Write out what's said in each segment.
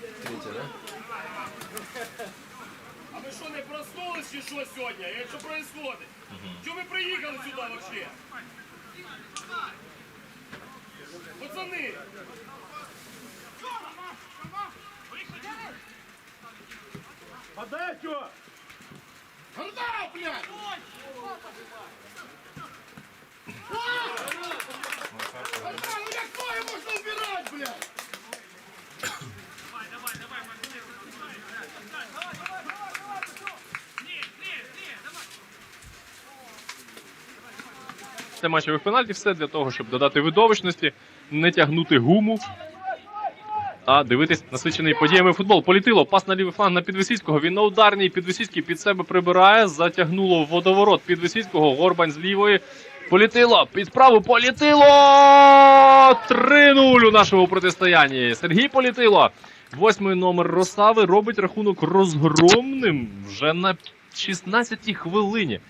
Третья, да? А ви що не проснулись чи що сьогодні? Я що происходит? Чого ви приїхали сюди вообще? Пацани! Подай, чё? Ганда, блядь! Ганда, ну як твоє можна убирать, блядь? Це матчових пенальті, все для того, щоб додати видовищності, не тягнути гуму. А дивитись насичений подіями футбол. Політило, пас на лівий фланг на Підвисіцького. Він на ударній Підвисіцький під себе прибирає. Затягнуло в водоворот Підвисіцького. Горбань з лівої. Політило, під праву політило! 3-0 у нашому протистоянні. Сергій Політило. Восьмий номер Росави робить рахунок розгромним вже на 16-й хвилині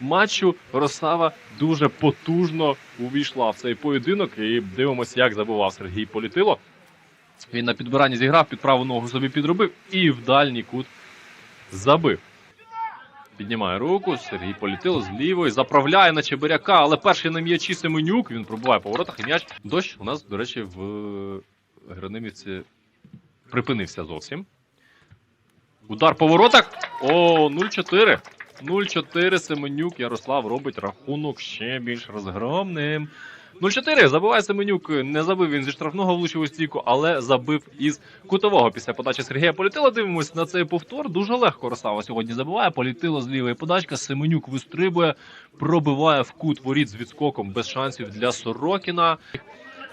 матчу Росава дуже потужно увійшла в цей поєдинок. І дивимося, як забував Сергій Політило. Він на підбиранні зіграв, під праву ногу собі підробив і в дальній кут забив. Піднімає руку, Сергій Політило з лівої, заправляє на Чебиряка, але перший на м'ячі Семенюк, він пробуває по воротах і м'яч. Дощ у нас, до речі, в Гранимівці припинився зовсім. Удар по воротах. О, 0-4. 0-4 Семенюк Ярослав робить рахунок ще більш розгромним. 0-4. Забиває Семенюк. Не забив він зі штрафного влучив у стійку, але забив із кутового після подачі Сергія Політила. Дивимось на цей повтор. Дуже легко Росава сьогодні забиває. Політило з лівої подачка. Семенюк вистрибує, пробиває в кут воріт з відскоком без шансів для Сорокіна.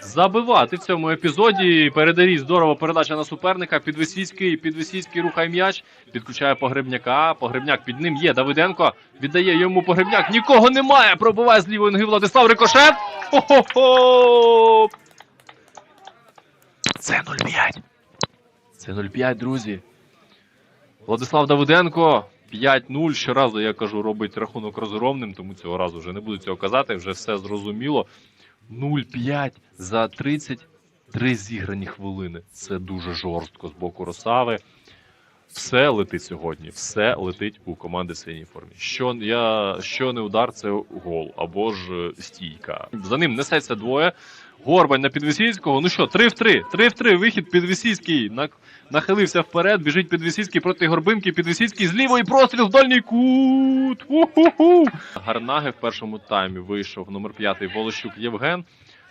Забивати в цьому епізоді. Передарій здорово передача на суперника. Підвисіцький, підвисіцький рухає м'яч. Підключає погребняка. Погребняк під ним є. Давиденко віддає йому погребняк. Нікого немає. Пробиває з лівої ноги Владислав Рикошет. Хо-хо-хо! Це 0-5. Це 0-5, друзі. Владислав Давиденко. 5-0. Щоразу я кажу, робить рахунок розгромним, тому цього разу вже не буду цього казати, вже все зрозуміло. 0-5 за 33 зіграні хвилини. Це дуже жорстко з боку Росави. Все летить сьогодні, все летить у команди синій формі. Що я що не удар, це гол або ж е, стійка. За ним несеться двоє. Горбань на Підвисійського. Ну що, 3 в 3. 3 в 3. Вихід Підвисійський. На, нахилився вперед. Біжить Підвисійський проти Горбинки. Підвисійський з лівої простріл в дальній кут. Ху-ху-ху. Гарнаги в першому таймі вийшов номер 5 Волощук Євген.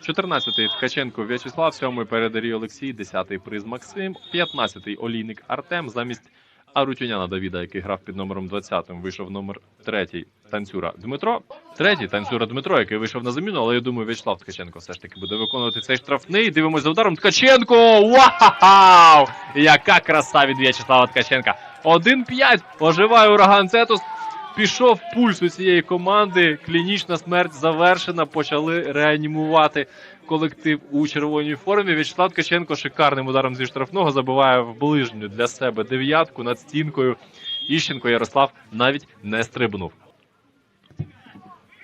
14-й Ткаченко В'ячеслав, 7-й Передарій Олексій, 10-й Приз Максим, 15-й Олійник Артем. Замість Арутюняна Давіда, який грав під номером 20 вийшов номер 3 танцюра Дмитро. Третій танцюра Дмитро, який вийшов на заміну, але я думаю, В'ячеслав Ткаченко все ж таки буде виконувати цей штрафний. Дивимось за ударом. Ткаченко! Вау! Яка краса від В'ячеслава Ткаченка! 1-5. Оживає ураган Цетус. Пішов пульс у цієї команди. Клінічна смерть завершена. Почали реанімувати колектив у червоній формі. В'ячеслав Ткаченко шикарним ударом зі штрафного забиває в ближню для себе дев'ятку над стінкою. Іщенко Ярослав навіть не стрибнув.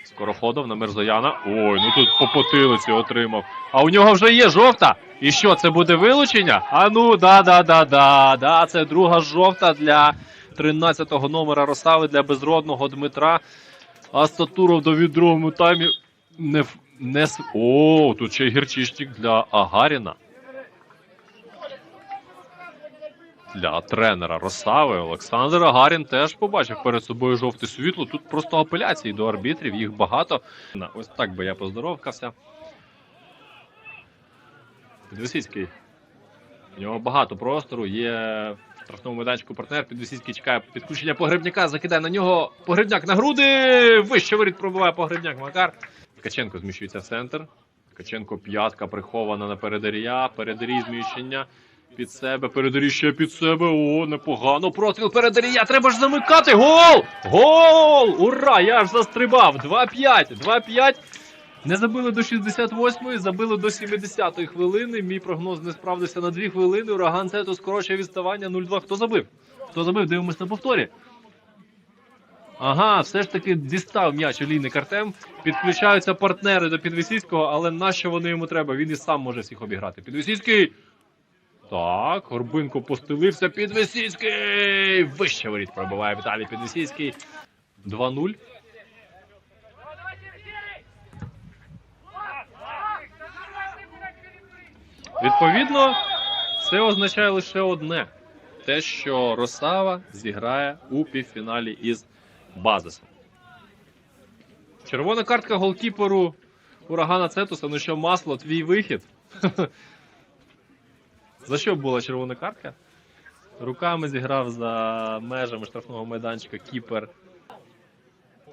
Скороходов на Мерзояна. Ой, ну тут по потилиці отримав. А у нього вже є жовта. І що, це буде вилучення? А ну, да-да-да-да. Да, це друга жовта для 13-го номера Росави для безродного Дмитра. А Сатуров до другому таймі не, не О, тут ще й гірчичник для Агаріна. Для тренера Росави Олександр Агарін теж побачив перед собою жовте світло. Тут просто апеляції до арбітрів, їх багато. Ось так би я поздоровкався. Підвисицький. У нього багато простору. Є штрафному майданчику партнер. Підвисицький чекає підключення погребняка, закидає на нього погребняк на груди. Вище воріт пробиває погребняк Макар. Ткаченко зміщується в центр. Ткаченко п'ятка прихована на передарія. Передарій зміщення під себе. Передарій ще під себе. О, непогано. Простріл передарія. Треба ж замикати. Гол! Гол! Ура! Я аж застрибав. 2-5. 2-5. Не забили до 68-ї, забили до 70-ї хвилини. Мій прогноз не справдився на 2 хвилини. Ураган Цето скорочує відставання 0-2. Хто забив? Хто забив? Дивимось на повторі. Ага, все ж таки дістав м'яч олійник Артем. Підключаються партнери до Підвисійського, але нащо вони йому треба? Він і сам може всіх обіграти. Підвисійський. Так, Горбинко постелився. Підвисійський. Вище воріт пробиває Віталій Підвисійський. 2-0. Відповідно, це означає лише одне: те, що Росава зіграє у півфіналі із Базисом. Червона картка голкіперу урагана Цетуса. Ну що, масло, твій вихід. За що була червона картка? Руками зіграв за межами штрафного майданчика кіпер.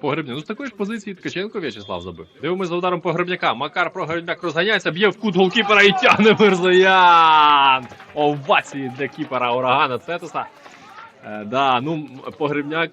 Погребня. Ну з такої ж позиції Ткаченко В'ячеслав забив. Дивимось за ударом погребняка. Макар Прогребняк розганяється, б'є в кут голкіпера і тягне Мирзоян. Овації для кіпера урагана Цетеса. Е, да, ну, погребняк